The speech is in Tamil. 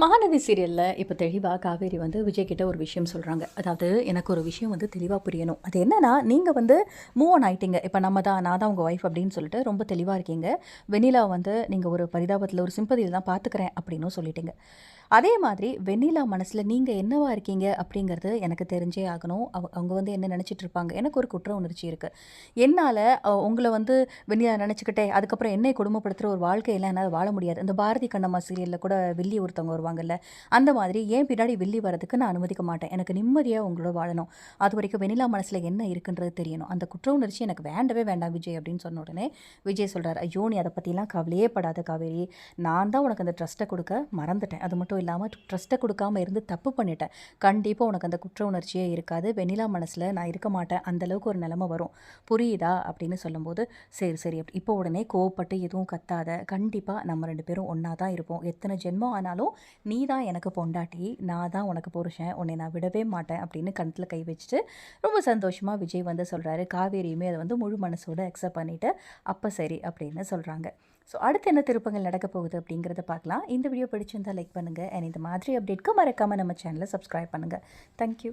மகாநதி சீரியலில் இப்போ தெளிவாக காவேரி வந்து விஜய் கிட்ட ஒரு விஷயம் சொல்கிறாங்க அதாவது எனக்கு ஒரு விஷயம் வந்து தெளிவாக புரியணும். அது என்னன்னா நீங்கள் வந்து மூவ் ஆன் ஆயிட்டீங்க. இப்போ நம்ம தான் நான் தான் உங்கள் ஒய்ஃப் அப்படின்னு சொல்லிட்டு ரொம்ப தெளிவாக இருக்கீங்க. வெண்ணிலா வந்து நீங்கள் ஒரு பரிதாபத்தில் ஒரு சிம்பதியில் தான் பார்த்துக்கிறேன் அப்படின்னும் சொல்லிட்டீங்க. அதே மாதிரி வெண்ணிலா மனசில் நீங்கள் என்னவா இருக்கீங்க அப்படிங்கிறது எனக்கு தெரிஞ்சே ஆகணும். அவ அவங்க வந்து என்ன நினச்சிட்டு இருப்பாங்க? எனக்கு ஒரு குற்ற உணர்ச்சி இருக்குது என்னால் உங்களை வந்து வெண்ணிலா நினச்சிக்கிட்டே அதுக்கப்புறம் என்னை குடும்பப்படுத்துகிற ஒரு வாழ்க்கையெல்லாம் என்னால் வாழ முடியாது. இந்த பாரதி கண்ணம்மா சீரியலில் கூட வில்லி ஒருத்தவங்க சொல்லுவாங்கல்ல அந்த மாதிரி ஏன் பின்னாடி வில்லி வரதுக்கு நான் அனுமதிக்க மாட்டேன். எனக்கு நிம்மதியாக உங்களோட வாழணும். அது வரைக்கும் வெண்ணிலா மனசில் என்ன இருக்குன்றது தெரியணும். அந்த குற்ற உணர்ச்சி எனக்கு வேண்டவே வேண்டாம் விஜய் அப்படின்னு சொன்ன உடனே விஜய் சொல்கிறார் ஐயோ நீ அதை பற்றிலாம் கவலையே படாத காவேரி. நான் தான் உனக்கு அந்த ட்ரஸ்ட்டை கொடுக்க மறந்துட்டேன். அது மட்டும் இல்லாமல் ட்ரஸ்ட்டை கொடுக்காம இருந்து தப்பு பண்ணிட்டேன். கண்டிப்பாக உனக்கு அந்த குற்ற உணர்ச்சியே இருக்காது. வெண்ணிலா மனசில் நான் இருக்க மாட்டேன். அந்த அளவுக்கு ஒரு நிலமை வரும். புரியுதா? அப்படின்னு சொல்லும்போது சரி சரி. அப்படி இப்போ உடனே கோவப்பட்டு எதுவும் கத்தாத. கண்டிப்பாக நம்ம ரெண்டு பேரும் ஒன்றா தான் இருப்போம். எத்தனை ஜென்மம் ஆனாலும் நீ தான் எனக்கு பொண்டாட்டி நான் தான் உனக்கு புருஷன் உன்னை நான் விடவே மாட்டேன் அப்படின்னு கணத்தில் கை வச்சுட்டு ரொம்ப சந்தோஷமாக விஜய் வந்து சொல்கிறாரு காவேரியுமே அதை வந்து முழு மனசோட அக்செப்ட் பண்ணிவிட்டு அப்போ சரி அப்படின்னு சொல்கிறாங்க ஸோ அடுத்து என்ன திருப்பங்கள் நடக்க போகுது அப்படிங்கிறத பார்க்கலாம். இந்த வீடியோ பிடிச்சிருந்தால் லைக் பண்ணுங்கள் அண்ட் இந்த மாதிரி அப்டேட்க்கு மறக்காமல் நம்ம சேனலை சப்ஸ்கிரைப் பண்ணுங்கள் தேங்க்யூ